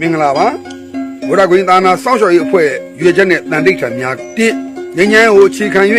မင်္ဂလာပါဘုရားကွင်းသာနာစောင့်ရှောက်ရေးအဖွဲ့ရွေချက်နဲ့တန်တိတ်ထံများတစ်ငញ្ញမ်းကိုအခြေခံ၍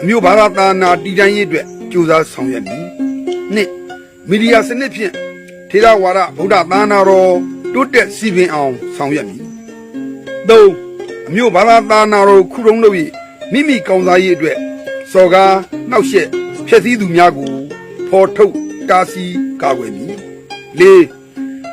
အမျိုးဘာသာသာနာတည်တံ့ရေးအတွက်ကြိုးစားဆောင်ရွက်မည်နှစ်မီဒီယာစနစ်ဖြင့်ထေရဝါဒဗုဒ္ဓသာနာတော်တိုးတက်စီပင်အောင်ဆောင်ရွက်မည်သုံးအမျိုးဘာသာသာနာတော်ခုတုံးလို့၍မိမိကောင်းစားရေးအတွက်စော်ကားနှောက်ယှက်ဖျက်ဆီးသူများကိုဖော်ထုတ်တားဆီးကာကွယ်မည်လေး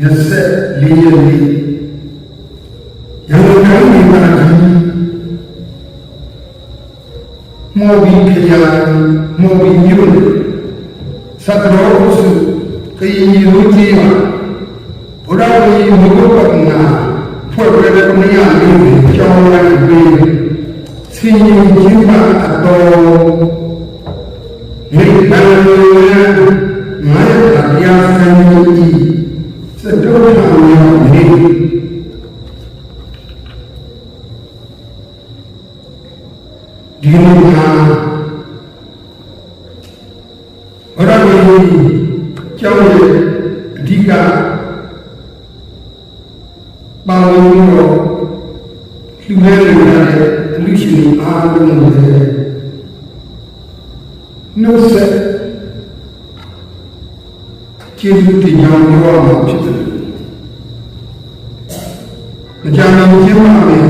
24ရက်နေ့ရန်ကုန်တိုင်းဒေသကြီးမော်ဘီခရိုင်မော်ဘီမြို့နယ်စကရောစုကရင်ရိုးကြီးမှာဘုရားဝီမဂုတ်ပနာဖွဲ့ရတဲ့မယားလေးကိုကြောင်းလိုက်ပြီးစင်ရင်ကြီးပါအတော်မိဘံငါရတရားစံကြီး စတုထံယောနေဒီလိုမှာဘရမီကျောင်းရဲ့အဓိကပါဝင်ပြီးတော့လူငယ်တွေတဲ့အလူရှင်တွေအားလုံးကိုနှုတ်ဆက်ကျေးဇူးတင်ကြောင်းပြောရမှာဖြစ်တယ်။ မကြမ်းမကျင်းပါနဲ့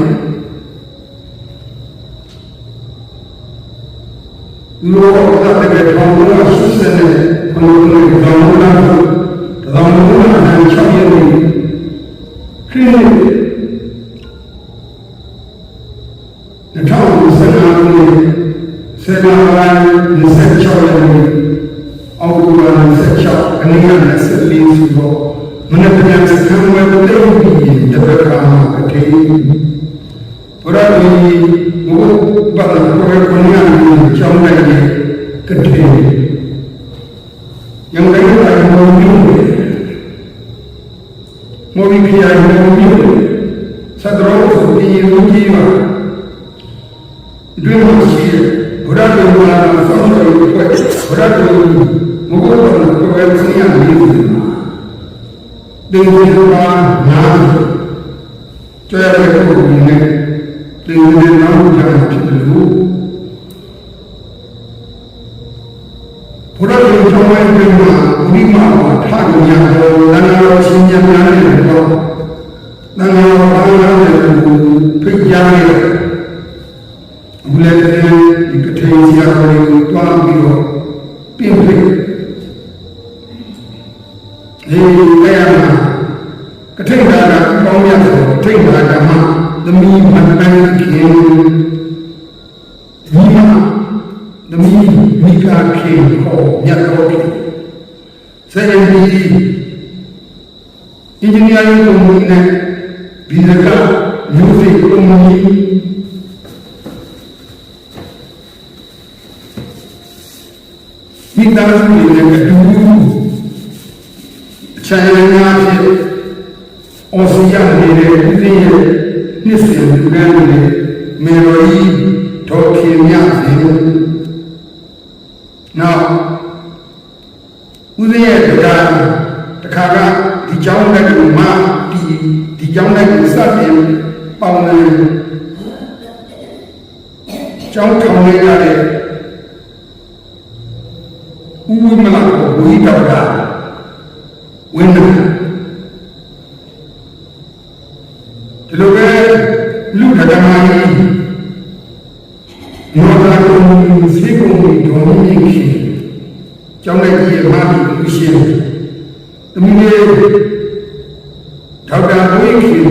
လူတော်ကတကယ်ထောင်လို့ဆုစတဲ့ဘုရားကိုတောင်းလာတော့တောင်းလို့အတိုင်းချောင်းရည်ခရစ်2015ခုနှစ်ဆေနာပိုင်း26ရက်နေ့အောက်တိုဘာ26အနည်းငယ်24ဆိုတော့ မနက်ပြန်စံဝဲတဲ့ပြီးတပတ်ကမှာအထေးဘုရားကြီးဘုဘာသာကိုကိုညာကိုကြောင်းလိုက်တဲ့ကတိယံတိုင်းတိုင်းမောင်းပြီးမော်ဘီခရိုင်မောင်းပြီးသဒရောဆိုပြီးရုံးကြီးမှာတွင်မရှိဘုရားတော်ဘာသာဆောင်းတော်ကိုဘုရားတော်မဟုတ်တော့ကိုယ်ကစရနေ တယ်တင်ဒီဘာနာကျွဲရတဲ့ပုဂ္ဂိုလ်နဲ့တင်ဒီနောက်ကြဖြစ်တယ်လို့ဘုရားရှင်ကျောင်းဝဲပြင်မှာဝိမာဝထညာတော်တဏှာတော်ရှင်ညာများနဲ့တော့တဏှာတော်ဘာသာနဲ့ဖိတ်ကြားရဘုလည်းဒီကထေဆရာတော်ကိုတွားပြီးတော့ပြင်ဖိတ်ဒီ အဲ့ရမှာကထိန်သာကကောင်းမြတ်ဆိုထိန်သာဓမ္မသမီးမတန်ခင်ဒီမှာသမီးမိကာခင်ဟောမြတ်တော်ခင်စေရဒီအင်ဂျင်နီယာရင်းကုမ္ပဏီနဲ့ဒီဇကမျိုးစိတ်ကုမ္ပဏီဒီသားစုတွေနဲ့အတူချန်နယ်များဖြစ် အော်စီယာနေတဲ့ဦးသိရဲ့နှစ်စဉ်လူကန်းတွေမေရိုဤဒေါ်ခင်မြစေနောက်ဦးသိရဲ့တရားတခါကဒီเจ้าတဲ့ကမှဒီဒီเจ้าတဲ့ကစတင်ပေါင်းတယ်เจ้าထောင်ရရတဲ့ဦးဝိမလာကိုဝိတော်တာဝိနည်းဒီ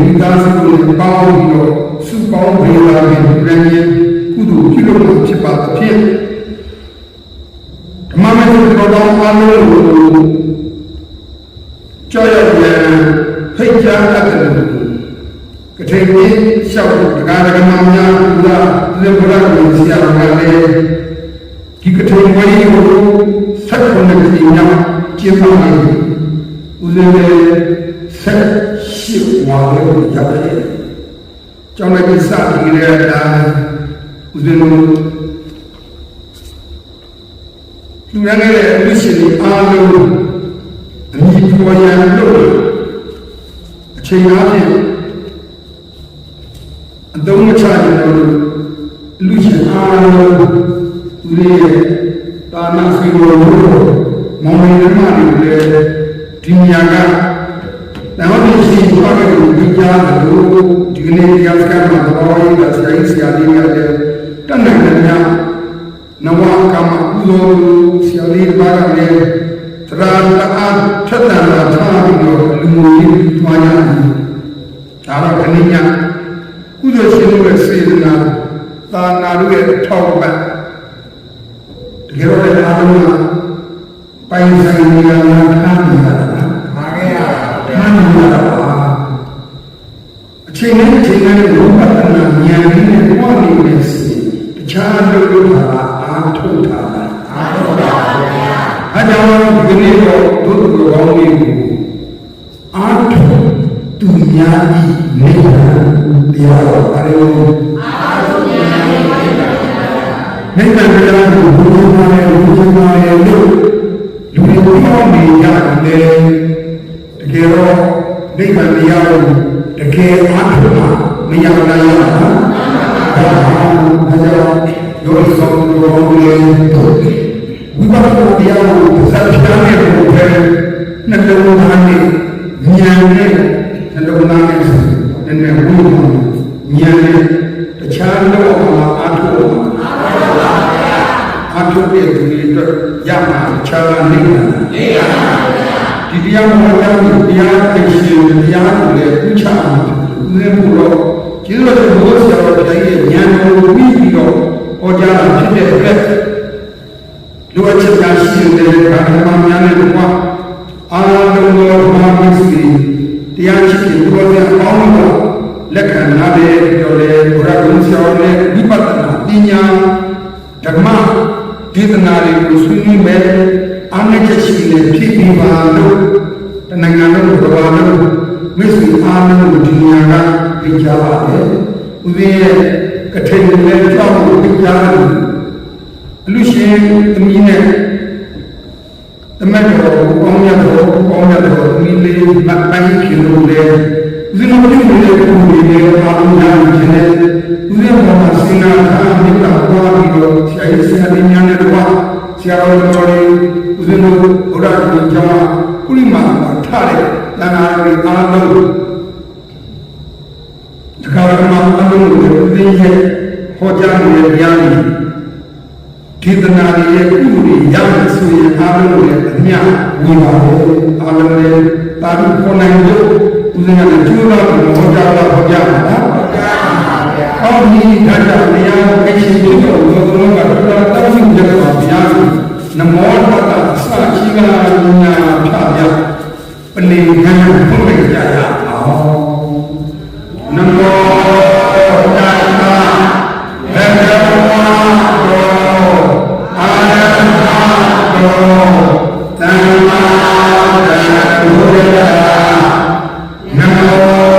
မိသားစုနဲ့ပေါင်းပြီးတော့စုပေါင်းပေးလာတဲ့ပြည်ရင်းကုသိုလ်ပြုလုပ်မှာဖြစ်ပါသဖြင့်ဓမ္မမတော်တော်အားလုံးကိုကြောက်ရွံ့ဖိတ်တာအပ်တယ်က ထိန်ကြီးလျှောက်တကားတကမောင်များဘုရားသေဘုရားကိုဆရာတော်ကလည်းဒီကထိန်ဝေးကိုဆက်ခုနှစ်ကြိမ်မြောက်ကျင်းပနေဦးဇင်းလည်းဆက်ရှိဝါလို့ရတယ်ကျောင်းလိုက်စပြီးရတာဦးဇင်းတို့လူရငယ်ရဲ့လူရှင်အားလုံးအမိပေါ်ရန်လို့အချိန်အားဖြင့် အသုံးမချကြလို့လူရှင်အားလုံးဦးလေးရဲ့တာနာစီကိုမောင်မေနမတွေလည်းဒီညကတော့ဒီရှိဘာလို့ဒီကြားလို့ဒီကနေ့တရားစကားမှာတော်ရည်ကဆရာကြီးဆရာလေးများလည်းတတ်နိုင်တယ်များနဝကမ္မကုသိုလ်ဆရာလေးပါကလည်းသရတအားထက်တန်လာထားပြီးတော့လူမျိုးကြီးတွားကြတယ်ဒါတော့ခဏညကုသိုလ်ရှင် တို့ရဲ့စေတနာသာနာတို့ရဲ့ထောက်ပံ့တကယ်တော့လည်းအားလုံးကပိုင်ဆိုင်နေရတာထားနေတာပါခဲ့ရတာထားနေတာပါအချိန်နဲ့အချိန်နဲ့ဘုရားပဒနာဉာဏ်ကြီးနဲ့ပွားနေတဲ့စီတခြားလုပ်လို့တာအာထုတ်တာအာထုတ်တာပါဗျာအဲကြောင့်ဒီနေ့တော့ဒုက္ခကောင်းလေးကိုအာထုတ်သူများဤနေတ ရားတော်အရုံနိဗ္ဗာန်တရားကိုဘုရားမှာလည်းဘုရားမှာလည်းလို့လူတွေပြောနေရတယ်တကယ်တော့နိဗ္ဗာန်တရားကိုတကယ်အားထုတ်မှမရနိုင်ရတာဒါကြောင့်ယောဂီဆောင်တော်ကိုလည်းဝိပဿနာတရားကိုစัจ जा နဲ့ဘုရားနှလုံးသားနဲ့ဉာဏ်နဲ့နှလုံးသားနဲ့နည်းနည်းဘုရား ဉာဏ်နဲ့တခြားတော့အားထုတ်မှအထုတဲ့သူတွေအတွက်ရမှာခြားနေတယ်နေရပါဘူးဒီတရားမှာကြောင့်တရားသိရှင်တရားကိုလည်းဥချအောင်ဦးဇင်းဖို့တော့ကျေးဇူးတော်ဘုရားဆရာတော်ဘုရားရဲ့ဉာဏ်ကိုပြီးပြီးတော့ဟောကြားတာဖြစ်တဲ့အတွက်လူအချက်များရှိတဲ့ဘာမှမများတဲ့ဘုရားအာလုံးတော်ဘာမစီတရားချစ်တဲ့ဘုရားအပေါင်းတို့ လက်ခံနာတဲ့ပြောလေဘုရားကုဆရာနဲ့ဝိပဿနာပညာဓမ္မဒေသနာတွေကိုဆွေးနွေးမယ်အားနည်းချက်ရှိနေဖြစ်ပြီးပါလို့တဏ္ဍာလုံးတော်ဘာလို့မစ္စည်းအားလုံးကိုဒီညာကပြကြပါတယ်။ဦးဇင်းရဲ့ကထိန်နဲ့ကြောက်ကိုပြကြတယ်။အလူရှင်သမီးနဲ့တမတ်တော်ကောင်းရတော်ကောင်းရတော်ဒီလေးမပိုင်းဖြစ်လို့လေ ဦးဇင်းတို့ပြုနေတဲ့ပုံတွေနဲ့အားလုံးရခြင်းနဲ့ဦးဇင်းဘောမှာစဉ်းစားထားမြတ်တာပေါ်ပြီးတော့ဆရာကြီးဆရာလေးများနဲ့တော့ဆရာတော်တော်လေးဦးဇင်းတို့ဘုရားရှင်ကျောင်းကုလိမာထားတဲ့တန်ခါးတွေအားလုံးတခါကမှအလုံးကိုဦးဇင်းရဲ့ဟောကြားနေတဲ့တရားတွေဒေသနာတွေရဲ့ကုသိုလ်တွေရမယ်ဆိုရင်အားလုံးကိုလည်းအမြဝင်ပါလေအားလုံးလည်းတာပြီးခေါ်နိုင်လို့ ဦးဇင်းကလည်းကျိုးတော့ဟောကြားတော့ဟောကြားပါလားဟောကြားပါဗျာ။အော်ဒီဒါကြောင့်တရားကိုအရှင်ပြုလို့ဘုရားကတော့တောင်းဆိုကြပါဗျာ။နမောတတ္တစချိကနာညာဖြာဗျာပလင်ခံဘုရားကြရအောင်နမောတတ္တဘဂဝါတောအာရဟတောသမ္မာသမ္ဗုဒ္ဓါ န